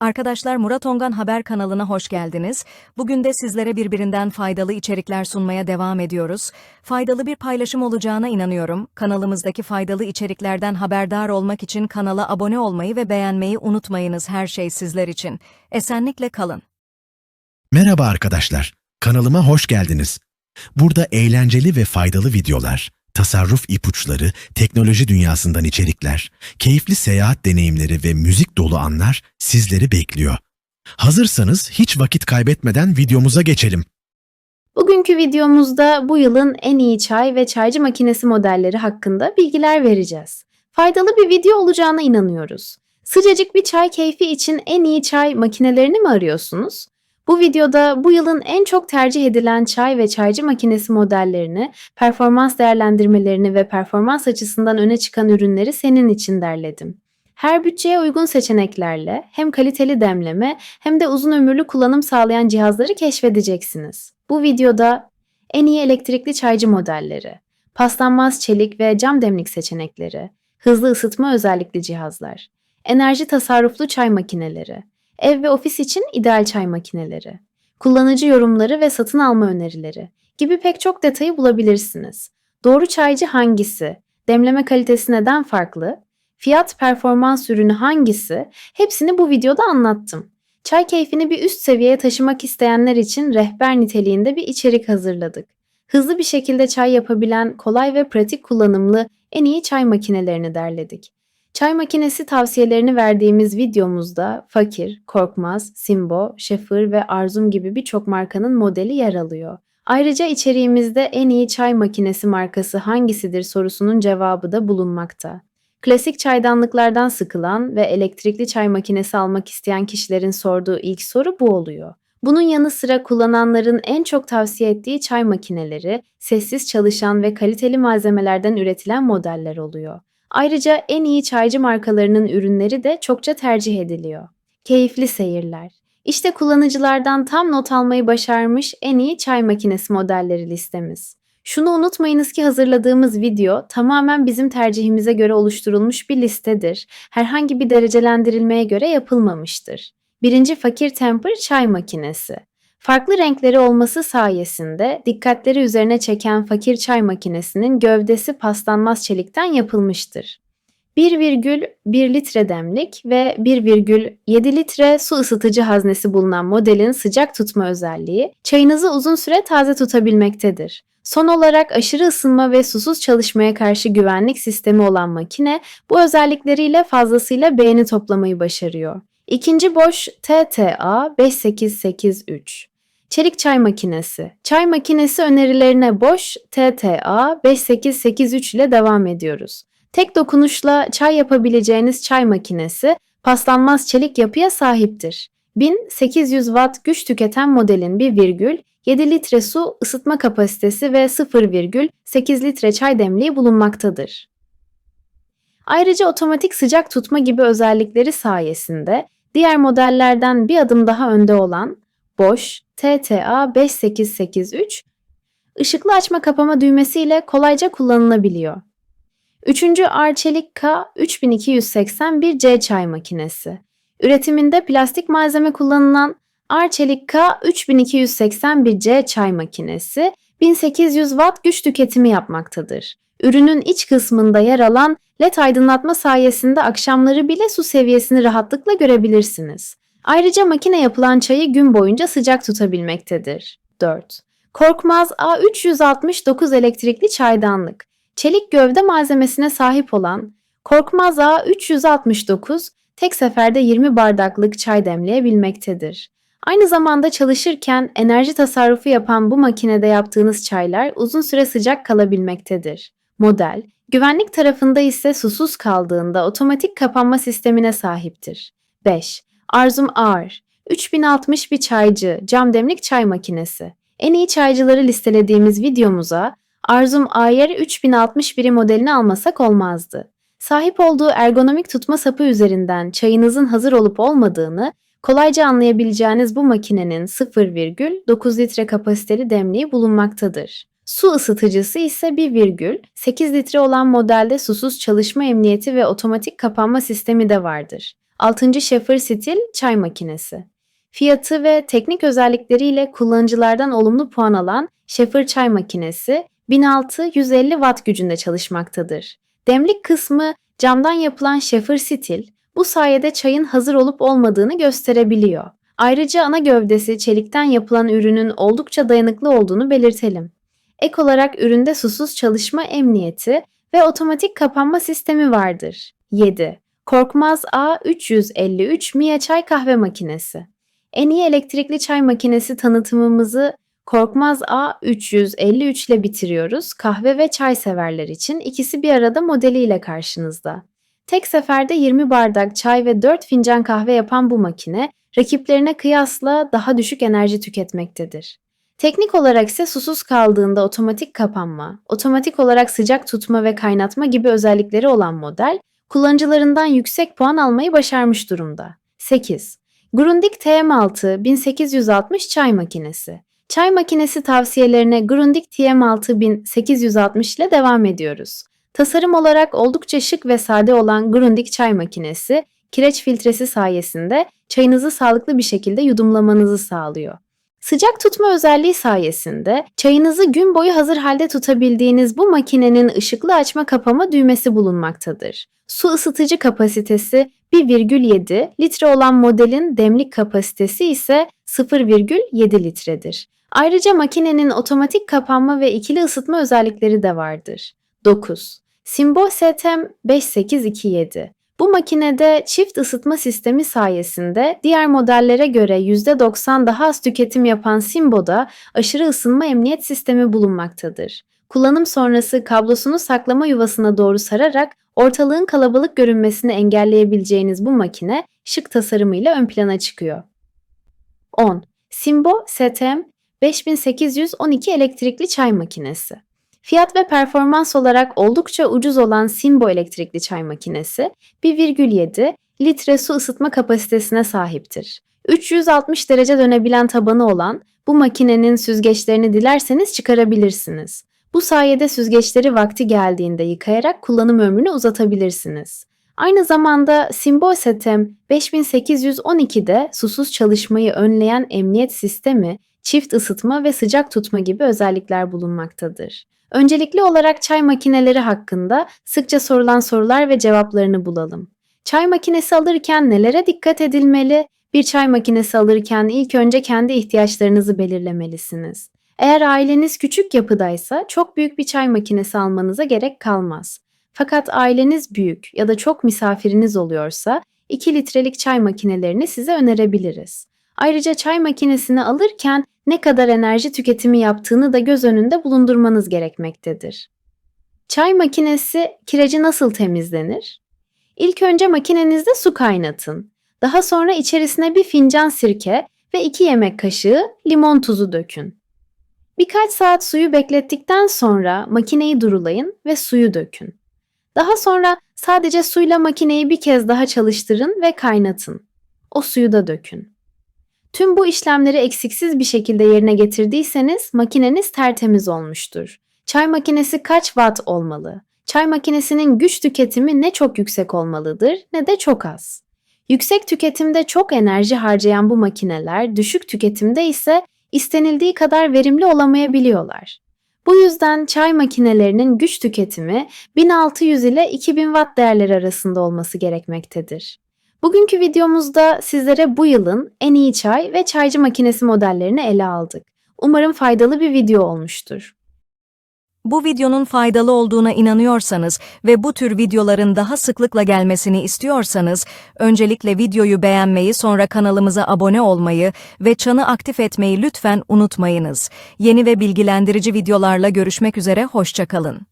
Arkadaşlar Murat Ongan Haber kanalına hoş geldiniz. Bugün de sizlere birbirinden faydalı içerikler sunmaya devam ediyoruz. Faydalı bir paylaşım olacağına inanıyorum. Kanalımızdaki faydalı içeriklerden haberdar olmak için kanala abone olmayı ve beğenmeyi unutmayınız her şey sizler için. Esenlikle kalın. Merhaba arkadaşlar, kanalıma hoş geldiniz. Burada eğlenceli ve faydalı videolar, tasarruf ipuçları, teknoloji dünyasından içerikler, keyifli seyahat deneyimleri ve müzik dolu anlar sizleri bekliyor. Hazırsanız hiç vakit kaybetmeden videomuza geçelim. Bugünkü videomuzda bu yılın en iyi çay ve çaycı makinesi modelleri hakkında bilgiler vereceğiz. Faydalı bir video olacağına inanıyoruz. Sıcacık bir çay keyfi için en iyi çay makinelerini mi arıyorsunuz? Bu videoda bu yılın en çok tercih edilen çay ve çaycı makinesi modellerini, performans değerlendirmelerini ve performans açısından öne çıkan ürünleri senin için derledim. Her bütçeye uygun seçeneklerle hem kaliteli demleme hem de uzun ömürlü kullanım sağlayan cihazları keşfedeceksiniz. Bu videoda en iyi elektrikli çaycı modelleri, paslanmaz çelik ve cam demlik seçenekleri, hızlı ısıtma özellikli cihazlar, enerji tasarruflu çay makineleri, ev ve ofis için ideal çay makineleri, kullanıcı yorumları ve satın alma önerileri gibi pek çok detayı bulabilirsiniz. Doğru çaycı hangisi? Demleme kalitesi neden farklı? Fiyat performans ürünü hangisi? Hepsini bu videoda anlattım. Çay keyfini bir üst seviyeye taşımak isteyenler için rehber niteliğinde bir içerik hazırladık. Hızlı bir şekilde çay yapabilen, kolay ve pratik kullanımlı en iyi çay makinelerini derledik. Çay makinesi tavsiyelerini verdiğimiz videomuzda Fakir, Korkmaz, Simbo, Şefir ve Arzum gibi birçok markanın modeli yer alıyor. Ayrıca içeriğimizde en iyi çay makinesi markası hangisidir sorusunun cevabı da bulunmakta. Klasik çaydanlıklardan sıkılan ve elektrikli çay makinesi almak isteyen kişilerin sorduğu ilk soru bu oluyor. Bunun yanı sıra kullananların en çok tavsiye ettiği çay makineleri, sessiz çalışan ve kaliteli malzemelerden üretilen modeller oluyor. Ayrıca en iyi çaycı markalarının ürünleri de çokça tercih ediliyor. Keyifli seyirler. İşte kullanıcılardan tam not almayı başarmış en iyi çay makinesi modelleri listemiz. Şunu unutmayınız ki hazırladığımız video tamamen bizim tercihimize göre oluşturulmuş bir listedir. Herhangi bir derecelendirilmeye göre yapılmamıştır. Birinci fakir temper çay makinesi. Farklı renkleri olması sayesinde dikkatleri üzerine çeken fakir çay makinesinin gövdesi paslanmaz çelikten yapılmıştır. 1,1 litre demlik ve 1,7 litre su ısıtıcı haznesi bulunan modelin sıcak tutma özelliği çayınızı uzun süre taze tutabilmektedir. Son olarak aşırı ısınma ve susuz çalışmaya karşı güvenlik sistemi olan makine bu özellikleriyle fazlasıyla beğeni toplamayı başarıyor. İkinci boş TTA 5883. Çelik çay makinesi. Çay makinesi önerilerine boş TTA 5883 ile devam ediyoruz. Tek dokunuşla çay yapabileceğiniz çay makinesi paslanmaz çelik yapıya sahiptir. 1800 watt güç tüketen modelin 1 virgül 7 litre su ısıtma kapasitesi ve 0,8 litre çay demliği bulunmaktadır. Ayrıca otomatik sıcak tutma gibi özellikleri sayesinde diğer modellerden bir adım daha önde olan Bosch TTA 5883 ışıklı açma kapama düğmesiyle kolayca kullanılabiliyor. Üçüncü Arçelik K 3281 C çay makinesi. Üretiminde plastik malzeme kullanılan Arçelik K 3281 C çay makinesi 1800 watt güç tüketimi yapmaktadır. Ürünün iç kısmında yer alan led aydınlatma sayesinde akşamları bile su seviyesini rahatlıkla görebilirsiniz. Ayrıca makine yapılan çayı gün boyunca sıcak tutabilmektedir. 4. Korkmaz A369 elektrikli çaydanlık. Çelik gövde malzemesine sahip olan Korkmaz A369 tek seferde 20 bardaklık çay demleyebilmektedir. Aynı zamanda çalışırken enerji tasarrufu yapan bu makinede yaptığınız çaylar uzun süre sıcak kalabilmektedir. Model, güvenlik tarafında ise susuz kaldığında otomatik kapanma sistemine sahiptir. 5. Arzum Ağır 3060 bir çaycı, cam demlik çay makinesi. En iyi çaycıları listelediğimiz videomuza Arzum Ayer 3061 modelini almasak olmazdı. Sahip olduğu ergonomik tutma sapı üzerinden çayınızın hazır olup olmadığını kolayca anlayabileceğiniz bu makinenin 0,9 litre kapasiteli demliği bulunmaktadır. Su ısıtıcısı ise 1,8 litre olan modelde susuz çalışma emniyeti ve otomatik kapanma sistemi de vardır. 6. Schaefer stil çay makinesi. Fiyatı ve teknik özellikleriyle kullanıcılardan olumlu puan alan Schaefer çay makinesi 1600-150 watt gücünde çalışmaktadır. Demlik kısmı camdan yapılan Schaefer stil bu sayede çayın hazır olup olmadığını gösterebiliyor. Ayrıca ana gövdesi çelikten yapılan ürünün oldukça dayanıklı olduğunu belirtelim. Ek olarak üründe susuz çalışma emniyeti ve otomatik kapanma sistemi vardır. 7. Korkmaz A353 Mia çay kahve makinesi. En iyi elektrikli çay makinesi tanıtımımızı Korkmaz A353 ile bitiriyoruz. Kahve ve çay severler için ikisi bir arada modeliyle karşınızda. Tek seferde 20 bardak çay ve 4 fincan kahve yapan bu makine, rakiplerine kıyasla daha düşük enerji tüketmektedir. Teknik olarak ise susuz kaldığında otomatik kapanma, otomatik olarak sıcak tutma ve kaynatma gibi özellikleri olan model, kullanıcılarından yüksek puan almayı başarmış durumda. 8. Grundig TM6 1860 çay makinesi. Çay makinesi tavsiyelerine Grundig TM6 1860 ile devam ediyoruz. Tasarım olarak oldukça şık ve sade olan Grundig çay makinesi, kireç filtresi sayesinde çayınızı sağlıklı bir şekilde yudumlamanızı sağlıyor. Sıcak tutma özelliği sayesinde çayınızı gün boyu hazır halde tutabildiğiniz bu makinenin ışıklı açma kapama düğmesi bulunmaktadır. Su ısıtıcı kapasitesi 1,7 litre olan modelin demlik kapasitesi ise 0,7 litredir. Ayrıca makinenin otomatik kapanma ve ikili ısıtma özellikleri de vardır. 9. Simbo STM 5827 bu makinede çift ısıtma sistemi sayesinde diğer modellere göre %90 daha az tüketim yapan Simbo'da aşırı ısınma emniyet sistemi bulunmaktadır. Kullanım sonrası kablosunu saklama yuvasına doğru sararak ortalığın kalabalık görünmesini engelleyebileceğiniz bu makine şık tasarımıyla ön plana çıkıyor. 10. Simbo STM 5812 elektrikli çay makinesi. Fiyat ve performans olarak oldukça ucuz olan Simbo elektrikli çay makinesi 1,7 litre su ısıtma kapasitesine sahiptir. 360 derece dönebilen tabanı olan bu makinenin süzgeçlerini dilerseniz çıkarabilirsiniz. Bu sayede süzgeçleri vakti geldiğinde yıkayarak kullanım ömrünü uzatabilirsiniz. Aynı zamanda Simbo Setem 5812'de susuz çalışmayı önleyen emniyet sistemi, çift ısıtma ve sıcak tutma gibi özellikler bulunmaktadır. Öncelikli olarak çay makineleri hakkında sıkça sorulan sorular ve cevaplarını bulalım. Çay makinesi alırken nelere dikkat edilmeli? Bir çay makinesi alırken ilk önce kendi ihtiyaçlarınızı belirlemelisiniz. Eğer aileniz küçük yapıdaysa çok büyük bir çay makinesi almanıza gerek kalmaz. Fakat aileniz büyük ya da çok misafiriniz oluyorsa 2 litrelik çay makinelerini size önerebiliriz. Ayrıca çay makinesini alırken ne kadar enerji tüketimi yaptığını da göz önünde bulundurmanız gerekmektedir. Çay makinesi kireci nasıl temizlenir? İlk önce makinenizde su kaynatın. Daha sonra içerisine bir fincan sirke ve 2 yemek kaşığı limon tuzu dökün. Birkaç saat suyu beklettikten sonra makineyi durulayın ve suyu dökün. Daha sonra sadece suyla makineyi bir kez daha çalıştırın ve kaynatın. O suyu da dökün. Tüm bu işlemleri eksiksiz bir şekilde yerine getirdiyseniz makineniz tertemiz olmuştur. Çay makinesi kaç watt olmalı? Çay makinesinin güç tüketimi ne çok yüksek olmalıdır ne de çok az. Yüksek tüketimde çok enerji harcayan bu makineler düşük tüketimde ise istenildiği kadar verimli olamayabiliyorlar. Bu yüzden çay makinelerinin güç tüketimi 1600 ile 2000 watt değerleri arasında olması gerekmektedir. Bugünkü videomuzda sizlere bu yılın en iyi çay ve çaycı makinesi modellerini ele aldık. Umarım faydalı bir video olmuştur. Bu videonun faydalı olduğuna inanıyorsanız ve bu tür videoların daha sıklıkla gelmesini istiyorsanız, öncelikle videoyu beğenmeyi sonra kanalımıza abone olmayı ve çanı aktif etmeyi lütfen unutmayınız. Yeni ve bilgilendirici videolarla görüşmek üzere, hoşçakalın.